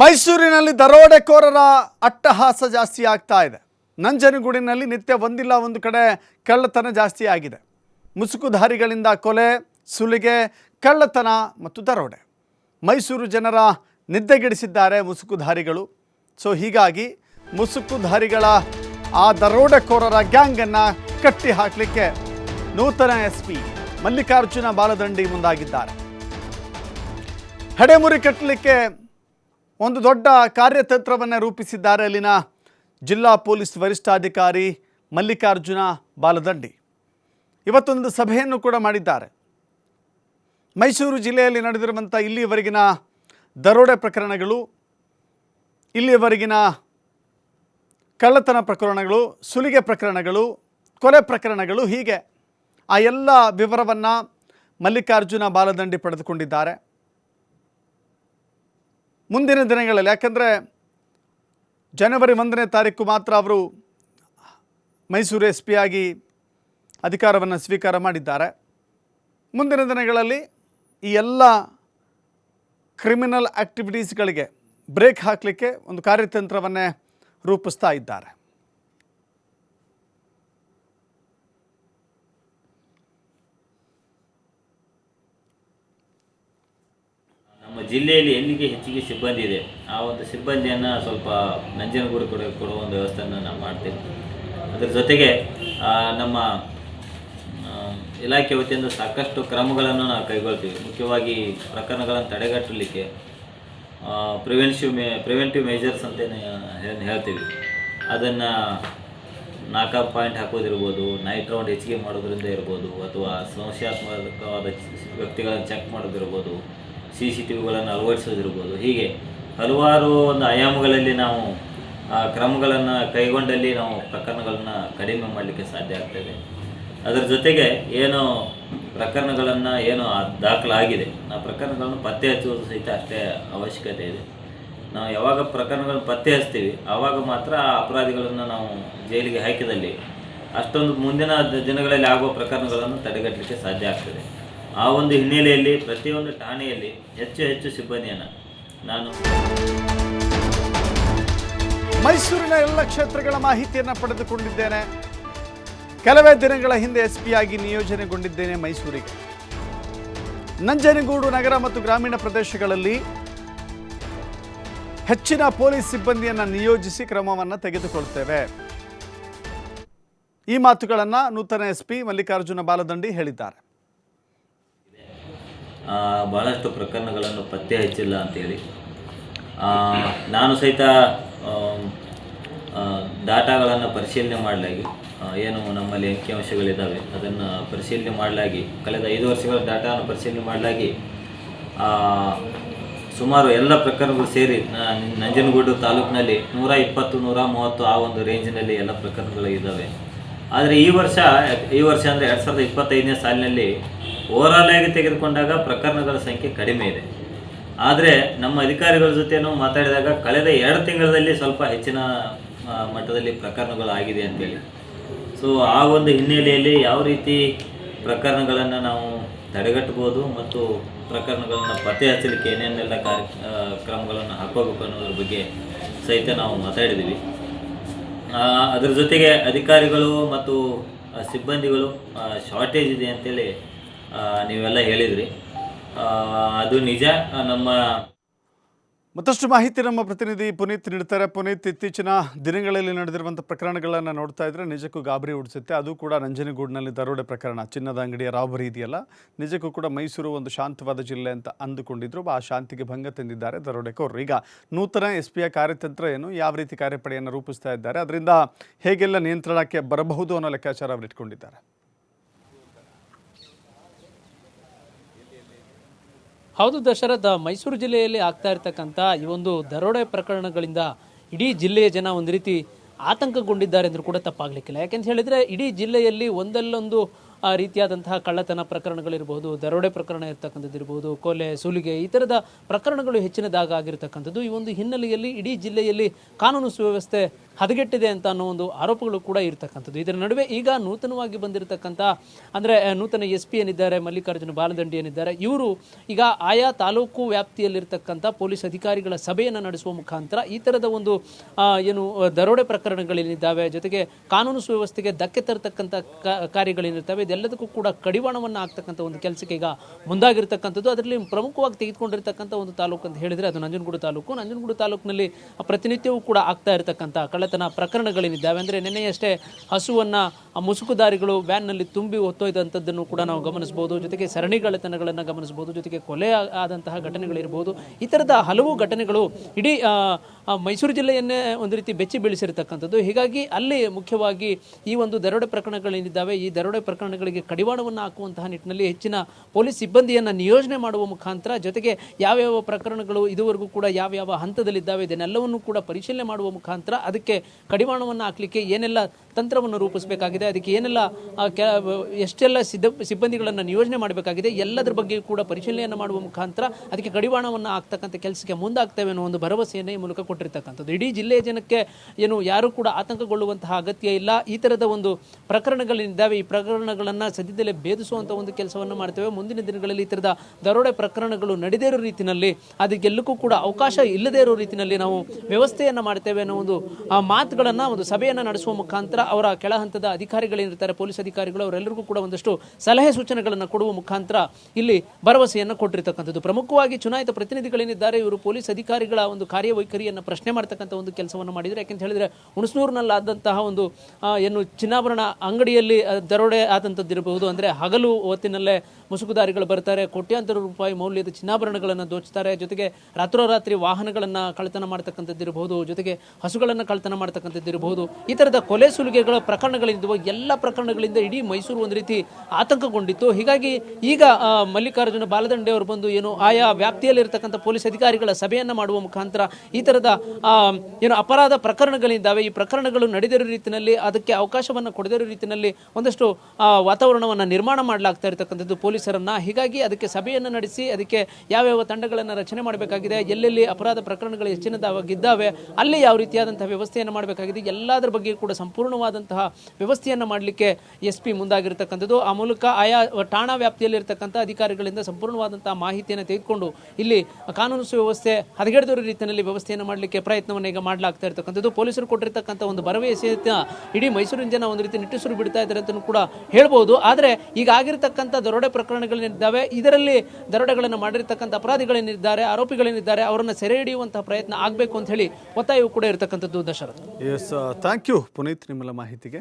ಮೈಸೂರಿನಲ್ಲಿ ದರೋಡೆಕೋರರ ಅಟ್ಟಹಾಸ ಜಾಸ್ತಿ ಆಗ್ತಾ ಇದೆ. ನಂಜನಗೂಡಿನಲ್ಲಿ ನಿತ್ಯ ಒಂದಿಲ್ಲ ಒಂದು ಕಡೆ ಕಳ್ಳತನ ಜಾಸ್ತಿ ಆಗಿದೆ. ಮುಸುಕುಧಾರಿಗಳಿಂದ ಕೊಲೆ, ಸುಲಿಗೆ, ಕಳ್ಳತನ ಮತ್ತು ದರೋಡೆ. ಮೈಸೂರು ಜನರ ನಿದ್ದೆಗೆಡಿಸಿದ್ದಾರೆ ಮುಸುಕುಧಾರಿಗಳು. ಸೊ ಹೀಗಾಗಿ ಮುಸುಕುಧಾರಿಗಳ ಆ ದರೋಡೆಕೋರರ ಗ್ಯಾಂಗನ್ನು ಕಟ್ಟಿ ಹಾಕಲಿಕ್ಕೆ ನೂತನ ಎಸ್ ಪಿ ಮಲ್ಲಿಕಾರ್ಜುನ ಬಾಲದಂಡಿ ಮುಂದಾಗಿದ್ದಾರೆ. ಹಡೆಮುರಿ ಕಟ್ಟಲಿಕ್ಕೆ ಒಂದು ದೊಡ್ಡ ಕಾರ್ಯತಂತ್ರವನ್ನು ರೂಪಿಸಿದ್ದಾರೆ ಅಲ್ಲಿನ ಜಿಲ್ಲಾ ಪೊಲೀಸ್ ವರಿಷ್ಠಾಧಿಕಾರಿ ಮಲ್ಲಿಕಾರ್ಜುನ ಬಾಲದಂಡಿ. ಇವತ್ತೊಂದು ಸಭೆಯನ್ನು ಕೂಡ ಮಾಡಿದ್ದಾರೆ. ಮೈಸೂರು ಜಿಲ್ಲೆಯಲ್ಲಿ ನಡೆದಿರುವಂಥ ಇಲ್ಲಿಯವರೆಗಿನ ದರೋಡೆ ಪ್ರಕರಣಗಳು, ಇಲ್ಲಿಯವರೆಗಿನ ಕಳ್ಳತನ ಪ್ರಕರಣಗಳು, ಸುಲಿಗೆ ಪ್ರಕರಣಗಳು, ಕೊಲೆ ಪ್ರಕರಣಗಳು ಹೀಗೆ ಆ ಎಲ್ಲ ವಿವರವನ್ನು ಮಲ್ಲಿಕಾರ್ಜುನ ಬಾಲದಂಡಿ ಪಡೆದುಕೊಂಡಿದ್ದಾರೆ. ಮುಂದಿನ ದಿನಗಳಲ್ಲಿ, ಯಾಕಂದರೆ ಜನವರಿ ಒಂದನೇ ತಾರೀಕು ಮಾತ್ರ ಅವರು ಮೈಸೂರು ಎಸ್ ಆಗಿ ಅಧಿಕಾರವನ್ನು ಸ್ವೀಕಾರ ಮಾಡಿದ್ದಾರೆ. ಮುಂದಿನ ದಿನಗಳಲ್ಲಿ ಈ ಎಲ್ಲ ಕ್ರಿಮಿನಲ್ ಆ್ಯಕ್ಟಿವಿಟೀಸ್ಗಳಿಗೆ ಬ್ರೇಕ್ ಹಾಕಲಿಕ್ಕೆ ಒಂದು ಕಾರ್ಯತಂತ್ರವನ್ನೇ ರೂಪಿಸ್ತಾ ಇದ್ದಾರೆ. ನಮ್ಮ ಜಿಲ್ಲೆಯಲ್ಲಿ ಎಲ್ಲಿಗೆ ಹೆಚ್ಚಿಗೆ ಸಿಬ್ಬಂದಿ ಇದೆ, ಆ ಒಂದು ಸಿಬ್ಬಂದಿಯನ್ನು ಸ್ವಲ್ಪ ನಂಜನಗೂಡು ಕೊಡ ಕೊಡುವ ಒಂದು ವ್ಯವಸ್ಥೆಯನ್ನು ನಾವು ಮಾಡ್ತೇವೆ. ಅದರ ಜೊತೆಗೆ ನಮ್ಮ ಇಲಾಖೆ ವತಿಯಿಂದ ಸಾಕಷ್ಟು ಕ್ರಮಗಳನ್ನು ನಾವು ಕೈಗೊಳ್ತೀವಿ. ಮುಖ್ಯವಾಗಿ ಪ್ರಕರಣಗಳನ್ನು ತಡೆಗಟ್ಟಲಿಕ್ಕೆ ಪ್ರಿವೆನ್ಸಿವ್ ಮೇ ಪ್ರಿವೆಂಟಿವ್ ಮೇಜರ್ಸ್ ಅಂತಲೇ ಏನ್ ಹೇಳ್ತೀವಿ. ಅದನ್ನು ನಾಕಪ್ ಪಾಯಿಂಟ್ ಹಾಕೋದಿರ್ಬೋದು ನೈಟ್ ರೌಂಡ್ ಹೆಚ್ಚಿಗೆ ಮಾಡೋದ್ರಿಂದ ಇರ್ಬೋದು, ಅಥವಾ ಸಂಶಯಾತ್ಮಕವಾದ ವ್ಯಕ್ತಿಗಳನ್ನು ಚೆಕ್ ಮಾಡೋದಿರ್ಬೋದು ಸಿ ಸಿ ಟಿ ವಿಗಳನ್ನು ಅಳವಡಿಸೋದಿರ್ಬೋದು. ಹೀಗೆ ಹಲವಾರು ಒಂದು ಆಯಾಮಗಳಲ್ಲಿ ನಾವು ಆ ಕ್ರಮಗಳನ್ನು ಕೈಗೊಂಡಲ್ಲಿ ನಾವು ಪ್ರಕರಣಗಳನ್ನು ಕಡಿಮೆ ಮಾಡಲಿಕ್ಕೆ ಸಾಧ್ಯ ಆಗ್ತದೆ. ಅದರ ಜೊತೆಗೆ ಏನು ಪ್ರಕರಣಗಳನ್ನು ಏನು ದಾಖಲಾಗಿದೆ. ಆ ಪ್ರಕರಣಗಳನ್ನು ಪತ್ತೆ ಹಚ್ಚುವುದು ಸಹಿತ ಅಷ್ಟೇ ಅವಶ್ಯಕತೆ ಇದೆ. ನಾವು ಯಾವಾಗ ಪ್ರಕರಣಗಳನ್ನು ಪತ್ತೆ ಹಚ್ತೀವಿ, ಆವಾಗ ಮಾತ್ರ ಆ ಅಪರಾಧಿಗಳನ್ನು ನಾವು ಜೈಲಿಗೆ ಹಾಕಿದಲ್ಲಿ ಅಷ್ಟೊಂದು ಮುಂದಿನ ದಿನಗಳಲ್ಲಿ ಆಗುವ ಪ್ರಕರಣಗಳನ್ನು ತಡೆಗಟ್ಟಲಿಕ್ಕೆ ಸಾಧ್ಯ ಆಗ್ತದೆ. ಆ ಒಂದು ಹಿನ್ನೆಲೆಯಲ್ಲಿ, ಪ್ರತಿಯೊಂದು ಠಾಣೆಯಲ್ಲಿ ಹೆಚ್ಚು ಹೆಚ್ಚು ಸಿಬ್ಬಂದಿಯನ್ನು ನಾನು ಮೈಸೂರಿನ ಎಲ್ಲ ಕ್ಷೇತ್ರಗಳ ಮಾಹಿತಿಯನ್ನು ಪಡೆದುಕೊಂಡಿದ್ದೇನೆ. ಕೆಲವೇ ದಿನಗಳ ಹಿಂದೆ ಎಸ್ ಪಿ ಆಗಿ ನಿಯೋಜನೆಗೊಂಡಿದ್ದೇನೆ ಮೈಸೂರಿಗೆ. ನಂಜನಗೂಡು ನಗರ ಮತ್ತು ಗ್ರಾಮೀಣ ಪ್ರದೇಶಗಳಲ್ಲಿ ಹೆಚ್ಚಿನ ಪೊಲೀಸ್ ಸಿಬ್ಬಂದಿಯನ್ನು ನಿಯೋಜಿಸಿ ಕ್ರಮವನ್ನು ತೆಗೆದುಕೊಳ್ತೇವೆ. ಈ ಮಾತುಗಳನ್ನು ನೂತನ ಎಸ್ ಪಿ ಮಲ್ಲಿಕಾರ್ಜುನ ಬಾಲದಂಡಿ ಹೇಳಿದ್ದಾರೆ. ಭಾಳಷ್ಟು ಪ್ರಕರಣಗಳನ್ನು ಪತ್ತೆ ಹಚ್ಚಿಲ್ಲ ಅಂತೇಳಿ. ನಾನು ಸಹಿತ ಡಾಟಾಗಳನ್ನು ಪರಿಶೀಲನೆ ಮಾಡಲಾಗಿ ಏನು ನಮ್ಮಲ್ಲಿ ಅಂಕಿಅಂಶಗಳಿದ್ದಾವೆ ಅದನ್ನು ಪರಿಶೀಲನೆ ಮಾಡಲಾಗಿ, ಕಳೆದ ಐದು ವರ್ಷಗಳ ಡಾಟಾವನ್ನು ಪರಿಶೀಲನೆ ಮಾಡಲಾಗಿ ಸುಮಾರು ಎಲ್ಲ ಪ್ರಕರಣಗಳು ಸೇರಿ ನಂಜನಗೂಡು ತಾಲೂಕಿನಲ್ಲಿ ನೂರ ಇಪ್ಪತ್ತು, ನೂರ ಮೂವತ್ತು ಆ ಒಂದು ರೇಂಜ್ನಲ್ಲಿ ಎಲ್ಲ ಪ್ರಕರಣಗಳು ಇದ್ದಾವೆ ಆದರೆ ಈ ವರ್ಷ ಈ ವರ್ಷ ಅಂದರೆ ಎರಡು ಸಾವಿರದ ಇಪ್ಪತ್ತೈದನೇ ಸಾಲಿನಲ್ಲಿ ಓವರಾಲ್ ಆಗಿ ತೆಗೆದುಕೊಂಡಾಗ ಪ್ರಕರಣಗಳ ಸಂಖ್ಯೆ ಕಡಿಮೆ ಇದೆ. ಆದರೆ ನಮ್ಮ ಅಧಿಕಾರಿಗಳ ಜೊತೆನೂ ಮಾತಾಡಿದಾಗ ಕಳೆದ ಎರಡು ತಿಂಗಳಲ್ಲಿ ಸ್ವಲ್ಪ ಹೆಚ್ಚಿನ ಮಟ್ಟದಲ್ಲಿ ಪ್ರಕರಣಗಳು ಆಗಿದೆ ಅಂತೇಳಿ. ಸೊ ಆ ಒಂದು ಹಿನ್ನೆಲೆಯಲ್ಲಿ ಯಾವ ರೀತಿ ಪ್ರಕರಣಗಳನ್ನು ನಾವು ತಡೆಗಟ್ಟಬೋದು ಮತ್ತು ಪ್ರಕರಣಗಳನ್ನು ಪತ್ತೆ ಹಚ್ಚಲಿಕ್ಕೆ ಏನೇನೆಲ್ಲ ಕಾರ್ಯ ಕ್ರಮಗಳನ್ನು ಹಾಕೋಬೇಕು ಅನ್ನೋದ್ರ ಬಗ್ಗೆ ಸಹಿತ ನಾವು ಮಾತಾಡಿದ್ದೀವಿ. ಅದರ ಜೊತೆಗೆ ಅಧಿಕಾರಿಗಳು ಮತ್ತು ಸಿಬ್ಬಂದಿಗಳು ಶಾರ್ಟೇಜ್ ಇದೆ ಅಂತೇಳಿ ನೀವೆಲ್ಲ ಹೇಳಿದ್ರಿ. ಅದು ನಿಜ, ನಮ್ಮ ಮತ್ತಷ್ಟು ಮಾಹಿತಿ ನಮ್ಮ ಪ್ರತಿನಿಧಿ ಪುನೀತ್ ನೀಡ್ತಾರೆ. ಪುನೀತ್, ಇತ್ತೀಚಿನ ದಿನಗಳಲ್ಲಿ ನಡೆದಿರುವಂಥ ಪ್ರಕರಣಗಳನ್ನು ನೋಡ್ತಾ ಇದ್ರೆ ನಿಜಕ್ಕೂ ಗಾಬರಿ ಉಡಿಸುತ್ತೆ ಅದು ಕೂಡ ನಂಜನಗೂಡಿನಲ್ಲಿ ದರೋಡೆ ಪ್ರಕರಣ. ಚಿನ್ನದ ಅಂಗಡಿಯ ರಾಬರಿ ಇದೆಯಲ್ಲ, ನಿಜಕ್ಕೂ ಕೂಡ ಮೈಸೂರು ಒಂದು ಶಾಂತವಾದ ಜಿಲ್ಲೆ ಅಂತ ಅಂದುಕೊಂಡಿದ್ರು. ಆ ಶಾಂತಿಗೆ ಭಂಗ ತಂದಿದ್ದಾರೆ ದರೋಡೆಕೋರರು ಈಗ ನೂತನ ಎಸ್ ಪಿಯ ಕಾರ್ಯತಂತ್ರ ಏನು, ಯಾವ ರೀತಿ ಕಾರ್ಯಪಡೆಯನ್ನು ರೂಪಿಸ್ತಾ ಇದ್ದಾರೆ, ಅದರಿಂದ ಹೇಗೆಲ್ಲ ನಿಯಂತ್ರಣಕ್ಕೆ ಬರಬಹುದು ಅನ್ನೋ ಲೆಕ್ಕಾಚಾರ ಅವರು ಹೌದು ದಶರಥ, ಮೈಸೂರು ಜಿಲ್ಲೆಯಲ್ಲಿ ಆಗ್ತಾ ಇರ್ತಕ್ಕಂಥ ಈ ಒಂದು ದರೋಡೆ ಪ್ರಕರಣಗಳಿಂದ ಇಡೀ ಜಿಲ್ಲೆಯ ಜನ ಒಂದು ರೀತಿ ಆತಂಕಗೊಂಡಿದ್ದಾರೆ ಅಂದ್ರೂ ಕೂಡ ತಪ್ಪಾಗಲಿಕ್ಕಿಲ್ಲ. ಯಾಕೆಂತ ಹೇಳಿದ್ರೆ, ಇಡೀ ಜಿಲ್ಲೆಯಲ್ಲಿ ಒಂದಲ್ಲೊಂದು ರೀತಿಯಾದಂತಹ ಕಳ್ಳತನ ಪ್ರಕರಣಗಳಿರ್ಬೋದು, ದರೋಡೆ ಪ್ರಕರಣ ಇರ್ತಕ್ಕಂಥದ್ದು ಇರ್ಬೋದು, ಕೊಲೆ, ಸುಲಿಗೆ ಈ ಥರದ ಪ್ರಕರಣಗಳು ಹೆಚ್ಚಿನದಾಗ ಆಗಿರ್ತಕ್ಕಂಥದ್ದು. ಈ ಒಂದು ಹಿನ್ನೆಲೆಯಲ್ಲಿ ಇಡೀ ಜಿಲ್ಲೆಯಲ್ಲಿ ಕಾನೂನು ಸುವ್ಯವಸ್ಥೆ ಹದಗೆಟ್ಟಿದೆ ಅಂತ ಅನ್ನೋ ಒಂದು ಆರೋಪಗಳು ಕೂಡ ಇರತಕ್ಕಂಥದ್ದು. ಇದರ ನಡುವೆ ಈಗ ನೂತನವಾಗಿ ಬಂದಿರತಕ್ಕಂಥ, ಅಂದರೆ ನೂತನ ಎಸ್ ಪಿ ಏನಿದ್ದಾರೆ, ಮಲ್ಲಿಕಾರ್ಜುನ ಬಾಲದಂಡಿ ಏನಿದ್ದಾರೆ, ಇವರು ಈಗ ಆಯಾ ತಾಲೂಕು ವ್ಯಾಪ್ತಿಯಲ್ಲಿರ್ತಕ್ಕಂಥ ಪೊಲೀಸ್ ಅಧಿಕಾರಿಗಳ ಸಭೆಯನ್ನು ನಡೆಸುವ ಮುಖಾಂತರ ಈ ಥರದ ಒಂದು ಏನು, ದರೋಡೆ ಪ್ರಕರಣಗಳೇನಿದ್ದಾವೆ, ಜೊತೆಗೆ ಕಾನೂನು ಸುವ್ಯವಸ್ಥೆಗೆ ಧಕ್ಕೆ ತರತಕ್ಕಂಥ ಕಾರ್ಯಗಳೇನಿರ್ತವೆ, ಇದೆಲ್ಲದಕ್ಕೂ ಕೂಡ ಕಡಿವಾಣವನ್ನು ಆಗ್ತಕ್ಕಂಥ ಒಂದು ಕೆಲಸಕ್ಕೆ ಈಗ ಮುಂದಾಗಿರ್ತಕ್ಕಂಥದ್ದು. ಅದರಲ್ಲಿ ಪ್ರಮುಖವಾಗಿ ತೆಗೆದುಕೊಂಡಿರ್ತಕ್ಕಂಥ ಒಂದು ತಾಲೂಕು ಅಂತ ಹೇಳಿದರೆ ಅದು ನಂಜನಗೂಡು ತಾಲೂಕು. ನಂಜನಗೂಡು ತಾಲೂಕಿನಲ್ಲಿ ಪ್ರತಿನಿತ್ಯವೂ ಕೂಡ ಆಗ್ತಾ ಇರತಕ್ಕಂಥ ಕಳ್ಳತನ ಪ್ರಕರಣಗಳೇನಿದ್ದಾವೆ ಅಂದರೆ ನಿನ್ನೆಯಷ್ಟೇ ಹಸುವನ್ನು ಮುಸುಕುದಾರಿಗಳು ವ್ಯಾನ್ನಲ್ಲಿ ತುಂಬಿ ಹೊತ್ತೊಯ್ದಂಥದ್ದನ್ನು ಕೂಡ ನಾವು ಗಮನಿಸ್ಬೋದು ಜೊತೆಗೆ ಸರಣಿ ಕಳ್ಳತನಗಳನ್ನು ಗಮನಿಸ್ಬೋದು ಜೊತೆಗೆ ಕೊಲೆ ಆದಂತಹ ಘಟನೆಗಳಿರ್ಬೋದು. ಈ ಥರದ ಹಲವು ಘಟನೆಗಳು ಇಡೀ ಆ, ಆ, ಮೈಸೂರು ಜಿಲ್ಲೆಯನ್ನೇ ಒಂದು ರೀತಿ ಬೆಚ್ಚಿ ಬೀಳಿಸಿರ್ತಕ್ಕಂಥದ್ದು. ಹೀಗಾಗಿ ಅಲ್ಲಿ ಮುಖ್ಯವಾಗಿ ಈ ಒಂದು ದರೋಡೆ ಪ್ರಕರಣಗಳೇನಿದ್ದಾವೆ ಈ ದರೋಡೆ ಪ್ರಕರಣಗಳಿಗೆ ಕಡಿವಾಣವನ್ನು ಹಾಕುವಂತಹ ನಿಟ್ಟಿನಲ್ಲಿ ಹೆಚ್ಚಿನ ಪೊಲೀಸ್ ಸಿಬ್ಬಂದಿಯನ್ನು ನಿಯೋಜನೆ ಮಾಡುವ ಮುಖಾಂತರ ಜೊತೆಗೆ ಯಾವ್ಯಾವ ಪ್ರಕರಣಗಳು ಇದುವರೆಗೂ ಕೂಡ ಯಾವ್ಯಾವ ಹಂತದಲ್ಲಿದ್ದಾವೆ ಇದನ್ನೆಲ್ಲವನ್ನು ಕೂಡ ಪರಿಶೀಲನೆ ಮಾಡುವ ಮುಖಾಂತರ ಅದಕ್ಕೆ ಕಡಿವಾಣವನ್ನು ಹಾಕಲಿಕ್ಕೆ ಏನೆಲ್ಲ ತಂತ್ರವನ್ನು ರೂಪಿಸಬೇಕಾಗಿದೆ, ಅದಕ್ಕೆ ಏನೆಲ್ಲ ಎಷ್ಟೆಲ್ಲ ಸಿದ್ಧ, ಸಿಬ್ಬಂದಿಗಳನ್ನು ನಿಯೋಜನೆ ಮಾಡಬೇಕಾಗಿದೆ, ಎಲ್ಲದರ ಬಗ್ಗೆ ಕೂಡ ಪರಿಶೀಲನೆಯನ್ನು ಮಾಡುವ ಮುಖಾಂತರ ಅದಕ್ಕೆ ಕಡಿವಾಣವನ್ನು ಹಾಕ್ತಕ್ಕಂಥ ಕೆಲಸಕ್ಕೆ ಮುಂದಾಗ್ತೇವೆ ಅನ್ನೋ ಒಂದು ಭರವಸೆಯನ್ನು ಈ ಮೂಲಕ ಕೊಟ್ಟಿರ್ತಕ್ಕಂಥದ್ದು. ಇಡೀ ಜಿಲ್ಲೆಯ ಜನಕ್ಕೆ ಏನು ಯಾರು ಕೂಡ ಆತಂಕಗೊಳ್ಳುವಂತಹ ಅಗತ್ಯ ಇಲ್ಲ. ಈ ಥರದ ಒಂದು ಪ್ರಕರಣಗಳಿದ್ದಾವೆ. ಈ ಪ್ರಕರಣಗಳನ್ನು ಸದ್ಯದಲ್ಲೇ ಭೇದಿಸುವಂಥ ಒಂದು ಕೆಲಸವನ್ನು ಮಾಡ್ತೇವೆ. ಮುಂದಿನ ದಿನಗಳಲ್ಲಿ ಈ ಥರದ ದರೋಡೆ ಪ್ರಕರಣಗಳು ನಡೆದೇ ಇರೋ ರೀತಿಯಲ್ಲಿ ಅದಕ್ಕೆಲ್ಲಕ್ಕೂ ಕೂಡ ಅವಕಾಶ ಇಲ್ಲದೇ ಇರೋ ರೀತಿಯಲ್ಲಿ ನಾವು ವ್ಯವಸ್ಥೆಯನ್ನು ಮಾಡ್ತೇವೆ ಅನ್ನೋ ಒಂದು ಮಾತುಗಳನ್ನು ಒಂದು ಸಭೆಯನ್ನು ನಡೆಸುವ ಮುಖಾಂತರ ಅವರ ಕೆಳ ಹಂತದ ಅಧಿಕಾರಿಗಳೇನಿರ್ತಾರೆ ಪೊಲೀಸ್ ಅಧಿಕಾರಿಗಳು, ಅವರೆಲ್ಲರಿಗೂ ಕೂಡ ಒಂದಷ್ಟು ಸಲಹೆ ಸೂಚನೆಗಳನ್ನು ಕೊಡುವ ಮುಖಾಂತರ ಇಲ್ಲಿ ಭರವಸೆಯನ್ನು ಕೊಟ್ಟಿರ್ತಕ್ಕಂಥದ್ದು. ಪ್ರಮುಖವಾಗಿ ಚುನಾಯಿತ ಪ್ರತಿನಿಧಿಗಳೇನಿದ್ದಾರೆ, ಇವರು ಪೊಲೀಸ್ ಅಧಿಕಾರಿಗಳ ಒಂದು ಕಾರ್ಯವೈಖರಿಯನ್ನು ಪ್ರಶ್ನೆ ಮಾಡ್ತಕ್ಕಂಥ ಒಂದು ಕೆಲಸವನ್ನು ಮಾಡಿದರೆ, ಯಾಕೆಂತ ಹೇಳಿದ್ರೆ ಹುಣಸೂರಿನಲ್ಲಾದಂತಹ ಒಂದು ಏನು ಚಿನ್ನಾಭರಣ ಅಂಗಡಿಯಲ್ಲಿ ದರೋಡೆ ಆದಂಥದ್ದು ಇರಬಹುದು ಅಂದರೆ ಹಗಲು ಹೊತ್ತಿನಲ್ಲೇ ಮುಸುಕುದಾರಿಗಳು ಬರ್ತಾರೆ, ಕೋಟ್ಯಾಂತರ ರೂಪಾಯಿ ಮೌಲ್ಯದ ಚಿನ್ನಾಭರಣಗಳನ್ನು ದೋಚ್ತಾರೆ. ಜೊತೆಗೆ ರಾತ್ರೋರಾತ್ರಿ ವಾಹನಗಳನ್ನು ಕಳ್ಳತನ ಮಾಡ್ತಕ್ಕಂಥದ್ದು ಇರಬಹುದು ಜೊತೆಗೆ ಹಸುಗಳನ್ನು ಕಳ್ಳತನ ಮಾಡ್ತಕ್ಕಂಥದ್ದು ಇರಬಹುದು. ಈ ಥರದ ಕೊಲೆ ಸುಲಿಗೆಗಳ ಪ್ರಕರಣಗಳಿದ್ದವು ಎಲ್ಲ ಪ್ರಕರಣಗಳಿಂದ ಇಡೀ ಮೈಸೂರು ಒಂದು ರೀತಿ ಆತಂಕಗೊಂಡಿತ್ತು. ಹೀಗಾಗಿ ಈಗ ಮಲ್ಲಿಕಾರ್ಜುನ ಬಾಲದಂಡೆ ಅವರು ಬಂದು ಏನು ಆಯಾ ವ್ಯಾಪ್ತಿಯಲ್ಲಿರ್ತಕ್ಕಂಥ ಪೊಲೀಸ್ ಅಧಿಕಾರಿಗಳ ಸಭೆಯನ್ನು ಮಾಡುವ ಮುಖಾಂತರ ಈ ಥರದ ಏನು ಅಪರಾಧ ಪ್ರಕರಣಗಳಿದ್ದಾವೆ ಈ ಪ್ರಕರಣಗಳು ನಡೆದಿರೋ ರೀತಿಯಲ್ಲಿ ಅದಕ್ಕೆ ಅವಕಾಶವನ್ನು ಕೊಡದಿರೋ ರೀತಿಯಲ್ಲಿ ಒಂದಷ್ಟು ವಾತಾವರಣವನ್ನು ನಿರ್ಮಾಣ ಮಾಡಲಾಗ್ತಾ ಇರತಕ್ಕಂಥದ್ದು ಪೊಲೀಸರನ್ನ. ಹೀಗಾಗಿ ಅದಕ್ಕೆ ಸಭೆಯನ್ನು ನಡೆಸಿ, ಅದಕ್ಕೆ ಯಾವ್ಯಾವ ತಂಡಗಳನ್ನು ರಚನೆ ಮಾಡಬೇಕಾಗಿದೆ, ಎಲ್ಲೆಲ್ಲಿ ಅಪರಾಧ ಪ್ರಕರಣಗಳು ಹೆಚ್ಚಿನದಾಗಿದ್ದಾವೆ, ಅಲ್ಲಿ ಯಾವ ರೀತಿಯಾದಂತಹ ವ್ಯವಸ್ಥೆಯನ್ನು ಮಾಡಬೇಕಾಗಿದೆ. ಎಲ್ಲದರ ಬಗ್ಗೆ ಕೂಡ ಸಂಪೂರ್ಣವಾದಂತಹ ವ್ಯವಸ್ಥೆಯನ್ನು ಮಾಡಲಿಕ್ಕೆ ಎಸ್ ಪಿ ಮುಂದಾಗಿರ್ತಕ್ಕಂಥದ್ದು. ಆ ಮೂಲಕ ಆಯಾ ಠಾಣಾ ವ್ಯಾಪ್ತಿಯಲ್ಲಿರ್ತಕ್ಕಂಥ ಅಧಿಕಾರಿಗಳಿಂದ ಸಂಪೂರ್ಣವಾದಂತಹ ಮಾಹಿತಿಯನ್ನು ತೆಗೆದುಕೊಂಡು ಇಲ್ಲಿ ಕಾನೂನು ಸುವ್ಯವಸ್ಥೆ, ಹದಗೆಡದಿರೋ ರೀತಿಯಲ್ಲಿ ವ್ಯವಸ್ಥೆಯನ್ನು ಮಾಡಲಿಕ್ಕೆ ಪ್ರಯತ್ನವನ್ನು ಈಗ ಮಾಡಲಾಗ್ತಾ ಇರ್ತಕ್ಕಂಥದ್ದು. ಪೊಲೀಸರು ಕೊಟ್ಟಿರ್ತಕ್ಕಂಥ ಒಂದು ಭರವಸೆಯ ಇಡೀ ಮೈಸೂರಿನ ಜನ ಒಂದು ರೀತಿ ನಿಟ್ಟುಸಿರು ಬಿಡ್ತಾ ಇದ್ದಾರೆ ಅಂತ ಕೂಡ ಹೇಳ್ಬೋದು. ಆದರೆ ಈಗ ಆಗಿರತಕ್ಕಂಥ ದರೋಡೆ ಪ್ರಕರಣಗಳೇನಿದ್ದಾವೆ, ಇದರಲ್ಲಿ ದರೋಡೆಗಳನ್ನು ಮಾಡಿರ್ತಕ್ಕಂಥ ಅಪರಾಧಿಗಳೇನಿದ್ದಾರೆ, ಆರೋಪಿಗಳೇನಿದ್ದಾರೆ, ಅವರನ್ನು ಸೆರೆ ಹಿಡಿಯುವಂತಹ ಪ್ರಯತ್ನ ಆಗಬೇಕು ಅಂತ ಹೇಳಿ ಒತ್ತಾಯವು ಕೂಡ ಇರತಕ್ಕಂಥದ್ದು Dasharath. Yes thank you Puneeth ನಿಮ್ಮೆಲ್ಲ ಮಾಹಿತಿಗೆ.